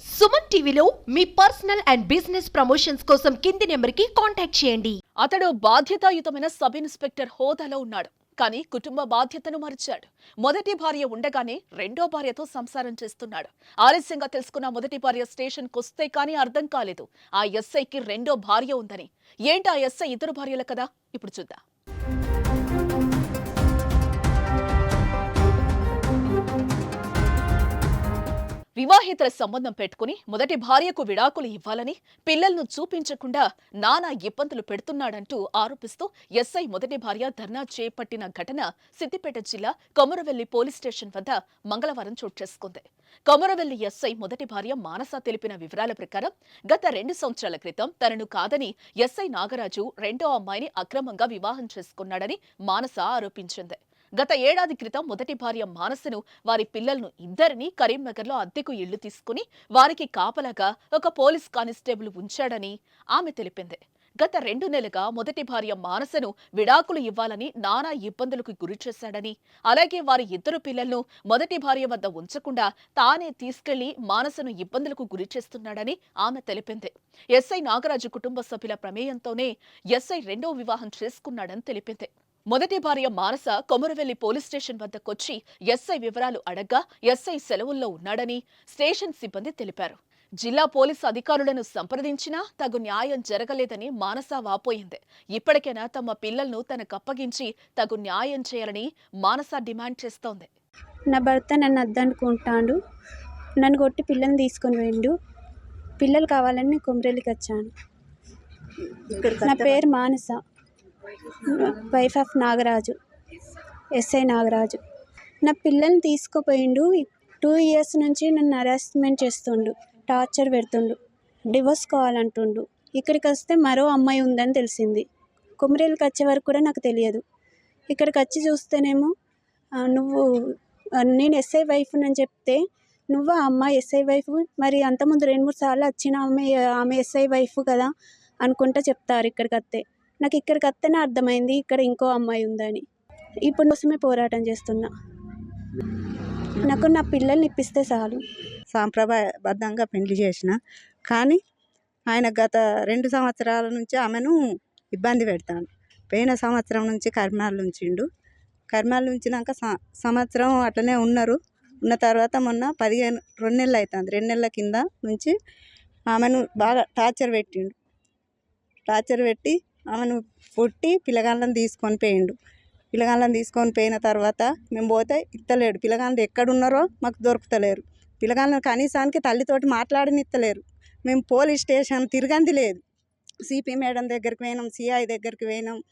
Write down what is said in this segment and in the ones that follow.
సుమన్ టీవీలో మీ personal and business promotions కోసం కింది నెంబర్కి కాంటాక్ట్ చేయండి. అతడు బాధ్యతాయుతమైన సబ్ ఇన్స్పెక్టర్ హోదాలో ఉన్నాడు. కానీ కుటుంబ బాధ్యతను మరిచాడు. మొదటి భార్య ఉండగానే రెండో భార్యతో సంసారం చేస్తున్నాడు. ఆలస్యంగా తెలుసుకున్న మొదటి భార్య స్టేషన్ కొస్తే కానీ అర్థం కాలేదు. ఆ ఎస్ఐకి రెండో భార్య ఉందని. ఏంటి ఆ ఎస్ఐ ఇద్దరు భార్యల కదా? ఇప్పుడు చూద్దాం. వివాహేతర సంబంధం పెట్టుకుని మొదటి భార్యకు విడాకులు ఇవ్వాలని పిల్లలను చూపించకుండా నానా ఇబ్బందులు పెడుతున్నాడంటూ ఆరోపిస్తూ ఎస్ఐ మొదటి భార్య ధర్నా చేపట్టిన ఘటన సిద్దిపేట జిల్లా కొమరవెల్లి పోలీస్ స్టేషన్ వద్ద మంగళవారం చోటు చేసుకుంది. కొమరవెల్లి ఎస్ఐ మొదటి భార్య మానస తెలిపిన వివరాల ప్రకారం గత రెండు సంవత్సరాల క్రితం తనను కాదని ఎస్ఐ నాగరాజు రెండో అమ్మాయిని అక్రమంగా వివాహం చేసుకున్నాడని మానస ఆరోపించింది. గత ఏడాది క్రితం మొదటి భార్య మానసను వారి పిల్లలను ఇద్దరిని కరీంనగర్లో అద్దెకు ఇళ్ళు తీసుకుని వారికి కాపలాగా ఒక పోలీస్ కానిస్టేబుల్ ఉంచాడని ఆమె తెలిపింది. గత రెండు నెలలుగా మొదటి భార్య మానసను విడాకులు ఇవ్వాలని నానా ఇబ్బందులకు గురిచేశాడని అలాగే వారి ఇద్దరు పిల్లలను మొదటి భార్య వద్ద ఉంచకుండా తానే తీసుకెళ్ళి మానసను ఇబ్బందులకు గురిచేస్తున్నాడని ఆమె తెలిపింది. ఎస్ఐ నాగరాజు కుటుంబ సభ్యుల ప్రమేయంతోనే ఎస్ఐ రెండో వివాహం చేసుకున్నాడని తెలిపింది. మొదటి భార్య మానస కొమరవెల్లి పోలీస్ స్టేషన్ వద్దకొచ్చి ఎస్ఐ వివరాలు అడగ్గా ఎస్ఐ సెలవుల్లో ఉన్నాడని స్టేషన్ సిబ్బంది తెలిపారు. జిల్లా పోలీసు అధికారులను సంప్రదించినా తగు న్యాయం జరగలేదని మానస వాపోయింది. ఇప్పటికైనా తమ పిల్లలను తనకు అప్పగించి తగు న్యాయం చేయాలని మానస డిమాండ్ చేస్తోంది. నా భర్త నన్ను అద్దనుకుంటాడు నన్ను కొట్టి పిల్లని తీసుకొని పోయిండు. పిల్లలు కావాలని నేను కొమరేలికి వచ్చాను. నా పేరు Manasa. Wife of Nagaraju SI Nagaraju. నా పిల్లల్ని తీసుకుపోయిండు. టూ ఇయర్స్ నుంచి నన్ను హరాస్మెంట్ చేస్తుండు టార్చర్ పెడుతుండు డివోర్స్ కావాలంటుండు. ఇక్కడికి వస్తే మరో అమ్మాయి ఉందని తెలిసింది. కొమరేలికి వచ్చే వరకు కూడా నాకు తెలియదు. ఇక్కడికి వచ్చి చూస్తేనేమో నువ్వు నేను ఎస్ఐ వైఫ్ అని చెప్తే నువ్వు ఆ అమ్మాయి ఎస్ఐ వైఫ్ మరి అంతకుముందు రెండు మూడు సార్లు వచ్చిన ఆమె ఆమె ఎస్ఐ వైఫ్ కదా అనుకుంటా చెప్తారు ఇక్కడికి వస్తే. నాకు ఇక్కడికి వస్తేనే అర్థమైంది ఇక్కడ ఇంకో అమ్మాయి ఉందని. ఇప్పుడు కోసమే పోరాటం చేస్తున్నా. నాకు నా పిల్లల్ని ఇప్పిస్తే చాలు. సాంప్రదాయబద్ధంగా పెళ్ళి చేసిన కానీ ఆయన గత రెండు సంవత్సరాల నుంచి ఆమెను ఇబ్బంది పెడతాను. పోయిన సంవత్సరం నుంచి కర్మాలు ఉంచిండు కర్మాలు ఉంచినాక స- సంవత్సరం అట్లనే ఉన్నారు. ఉన్న తర్వాత మొన్న పదిహేను రెండు నెలలు అవుతుంది రెండు నెలల కింద నుంచి ఆమెను బాగా టార్చర్ పెట్టిండు. టార్చర్ పెట్టి ఆమెను పుట్టి పిల్లగాళ్ళని తీసుకొని పోయిండు. పిల్లగాళ్ళని తీసుకొని పోయిన తర్వాత మేము పోతే ఇత్తలేడు. పిల్లగాళ్ళు ఎక్కడున్నారో మాకు దొరుకుతలేరు. పిల్లగాళ్ళని కనీసానికి తల్లితోటి మాట్లాడనిత్తలేరు. మేము పోలీస్ స్టేషన్ తిరగంది లేదు. సిపి మేడం దగ్గరికి పోయినాం సిఐ దగ్గరికి పోయినాం.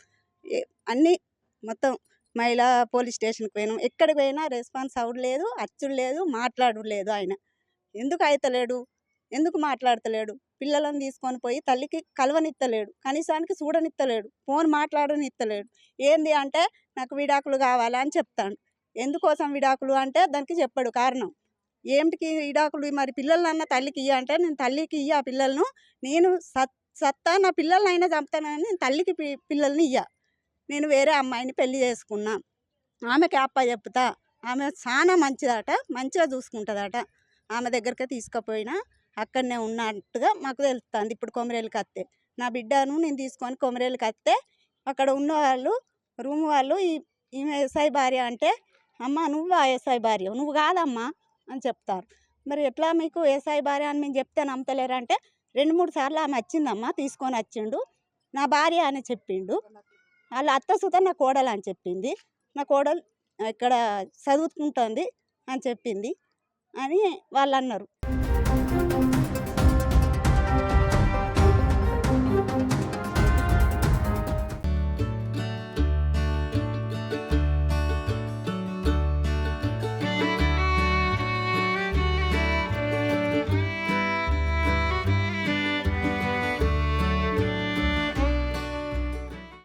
ఏ- అన్నీ మొత్తం మహిళా పోలీస్ స్టేషన్కి పోయినాం. ఎక్కడికి పోయినా రెస్పాన్స్ అవ్వలేదు అచ్చుడు లేదు మాట్లాడు లేదు ఆయన. ఎందుకు అయితలేడు? ఎందుకు మాట్లాడతలేడు? పిల్లలను తీసుకొని పోయి తల్లికి కలవనిత్తలేడు. కనీసానికి చూడనిత్తలేడు. ఫోన్ మాట్లాడనిత్తలేడు. ఏంది అంటే నాకు విడాకులు కావాలా అని చెప్తాడు. ఎందుకోసం విడాకులు అంటే దానికి చెప్పాడు కారణం. ఏమిటికి విడాకులు? మరి పిల్లలన్నా తల్లికి ఇయ్య అంటే నేను తల్లికి ఇయ్య ఆ పిల్లలను. నేను సత్ సత్తా నా పిల్లలనైనా చంపుతానని నేను తల్లికి పిల్లల్ని ఇయ్య. నేను వేరే అమ్మాయిని పెళ్ళి చేసుకున్నా. ఆమెకి అప్ప చెప్తా. ఆమె చాలా మంచిదట. మంచిగా చూసుకుంటుందట. ఆమె దగ్గరికి తీసుకుపోయినా అక్కడనే ఉన్నట్టుగా మాకు తెలుస్తుంది. ఇప్పుడు కొమరేలికి అత్తే నా బిడ్డను నేను తీసుకొని కొమరేలికి అత్తే అక్కడ ఉన్నవాళ్ళు రూమ్ వాళ్ళు ఈ ఈమె ఎస్ఐ భార్య అంటే అమ్మ నువ్వు ఆ ఎస్ఐ భార్య నువ్వు కాదమ్మా అని చెప్తారు. మరి ఎట్లా మీకు ఎస్ఐ భార్య అని మేము చెప్తే నమ్మతలేరు అంటే రెండు మూడు సార్లు ఆమె వచ్చిందమ్మా తీసుకొని వచ్చిండు. నా భార్య అని చెప్పిండు. వాళ్ళ అత్త సుత నా కోడలు అని చెప్పింది. నా కోడలు ఇక్కడ చదువుకుంటుంది అని చెప్పింది అని వాళ్ళు అన్నారు.